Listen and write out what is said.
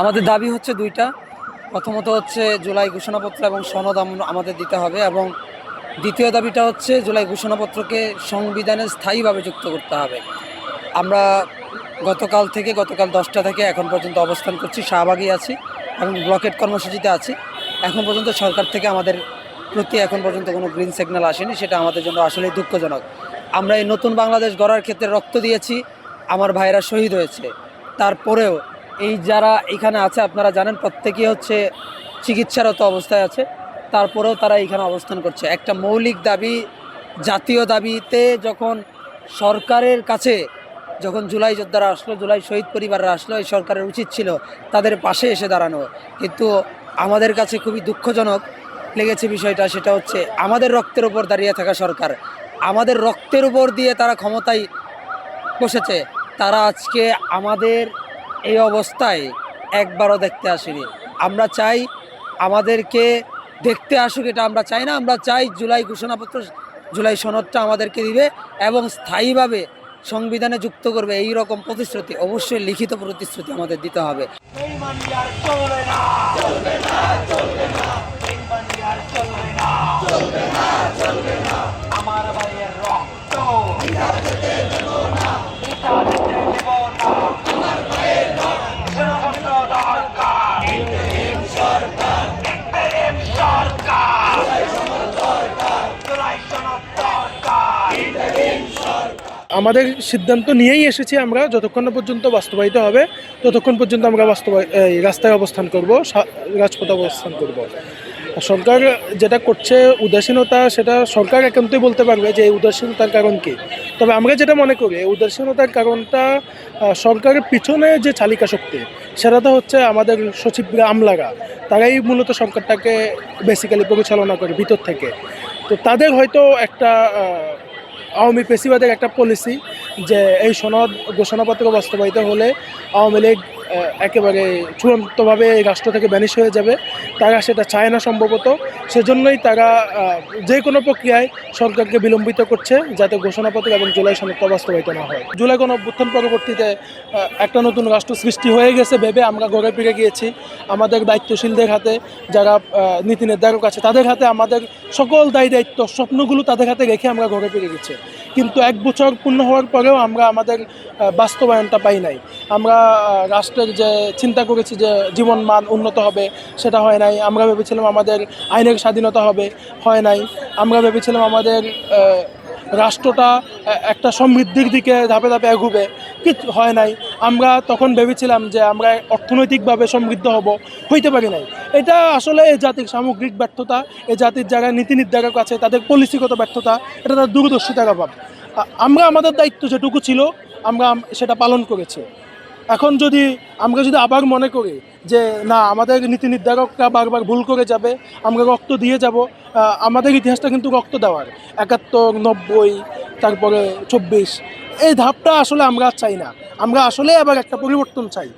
আমাদের দাবি হচ্ছে দুইটা। প্রথমত হচ্ছে জুলাই ঘোষণাপত্র এবং সনদ আমাদের দিতে হবে এবং দ্বিতীয় দাবিটা হচ্ছে জুলাই ঘোষণাপত্রকে সংবিধানে স্থায়ীভাবে যুক্ত করতে হবে। আমরা গতকাল থেকে, গতকাল দশটা থেকে এখন পর্যন্ত অবস্থান করছি শাহবাগী আছি এবং ব্লকেট কর্মসূচিতে আছি। এখন পর্যন্ত সরকার থেকে আমাদের প্রতি এখন পর্যন্ত কোনো গ্রিন সিগন্যাল আসেনি, সেটা আমাদের জন্য আসলেই দুঃখজনক। আমরা এই নতুন বাংলাদেশ গড়ার ক্ষেত্রে রক্ত দিয়েছি, আমার ভাইয়েরা শহীদ হয়েছে। তারপরেও এই যারা এখানে আছে, আপনারা জানেন প্রত্যেকেই হচ্ছে চিকিৎসারত অবস্থায় আছে, তারপরেও তারা এখানে অবস্থান করছে। একটা মৌলিক দাবি, জাতীয় দাবিতে যখন সরকারের কাছে যখন জুলাই যোদ্ধারা আসলো, জুলাই শহীদ পরিবাররা আসলো, এই সরকারের উচিত ছিল তাদের পাশে এসে দাঁড়ানো। কিন্তু আমাদের কাছে খুবই দুঃখজনক লেগেছে বিষয়টা, সেটা হচ্ছে আমাদের রক্তের উপর দাঁড়িয়ে থাকা সরকার। আমাদের রক্তের উপর দিয়ে তারা ক্ষমতায় বসেছে। তারা আজকে আমাদের এই অবস্থায় একবারও দেখতে আসেনি। আমরা চাই আমাদেরকে দেখতে আসুক এটা আমরা চাই না, আমরা চাই জুলাই ঘোষণাপত্র, জুলাই সনদটা আমাদেরকে দিবে এবং স্থায়ীভাবে সংবিধানে যুক্ত করবে। এই রকম প্রতিশ্রুতি, অবশ্যই লিখিত প্রতিশ্রুতি আমাদের দিতে হবে। আমাদের সিদ্ধান্ত নিয়েই এসেছি আমরা, যতক্ষণ পর্যন্ত বাস্তবায়িত হবে, ততক্ষণ পর্যন্ত আমরা বাস্তবায় রাস্তায় অবস্থান করব রাজপথে অবস্থান করব। সরকার যেটা করছে উদাসীনতা, সেটা সরকার একান্তই বলতে পারবে যে এই উদাসীনতার কারণ কী। তবে আমরা যেটা মনে করি, এই উদাসীনতার কারণটা সরকারের পিছনে যে চালিকা শক্তি, সেটা তো হচ্ছে আমাদের সচিবরা, আমলারা। তারাই মূলত সরকারটাকে বেসিক্যালি পরিচালনা করে ভিতর থেকে। তো তাদের হয়তো একটা আওয়ামী পেশিবাদের একটা পলিসি যে এই সনদ ঘোষণাপত্র বাস্তবায়িত হলে আওয়ামী লীগ একেবারে চূড়ান্তভাবে এই রাষ্ট্র থেকে ব্যানিশ হয়ে যাবে। তারা সেটা চায় না সম্ভবত। সেজন্যই তারা যে কোনো প্রক্রিয়ায় সরকারকে বিলম্বিত করছে যাতে ঘোষণাপত্র এবং জুলাই সনদটা বাস্তবায়িত না হয়। জুলাই গণ অভ্যুত্থান পরবর্তীতে একটা নতুন রাষ্ট্র সৃষ্টি হয়ে গেছে ভেবে আমরা ঘরে ফিরে গিয়েছি। আমাদের দায়িত্বশীলদের হাতে যারা নীতি নির্ধারক আছে তাদের হাতে আমাদের সকল দায়ী দায়িত্ব স্বপ্নগুলো তাদের হাতে রেখে আমরা ঘরে ফিরে গেছি। কিন্তু এক বছর পূর্ণ হওয়ার পরেও আমরা আমাদের বাস্তবায়নটা পাই নাই। আমরা আহ, রাষ্ট্রের যে চিন্তা করেছি যে জীবন মান উন্নত হবে, সেটা হয় নাই। আমরা ভেবেছিলাম আমাদের আইনের স্বাধীনতা হবে, হয় নাই। আমরা ভেবেছিলাম আমাদের রাষ্ট্রটা একটা সমৃদ্ধির দিকে ধাপে ধাপে এগোবে। কিছু হয় নাই। আমরা তখন ভেবেছিলাম যে আমরা অর্থনৈতিকভাবে সমৃদ্ধ হব, হইতে পারি নাই। এটা আসলে এই জাতির সামগ্রিক ব্যর্থতা এই জাতির যারা নীতি নির্ধারক আছে, তাদের পলিসিগত ব্যর্থতা, এটা তার দূরদর্শিতার অভাব। আমরা আমাদের দায়িত্ব যেটুকু ছিল, আমরা সেটা পালন করেছি। এখন যদি আমরা যদি আবার মনে করি যে, না, আমাদের নীতি নির্ধারকরা বারবার ভুল করে যাবে, আমরা রক্ত দিয়ে যাব আমাদের ইতিহাসটা কিন্তু রক্ত দেওয়ার। একাত্তর, নব্বই, তারপরে চব্বিশ, এই ধাপটা আসলে আমরা চাই না। আমরা আসলে আবার একটা পরিবর্তন চাই।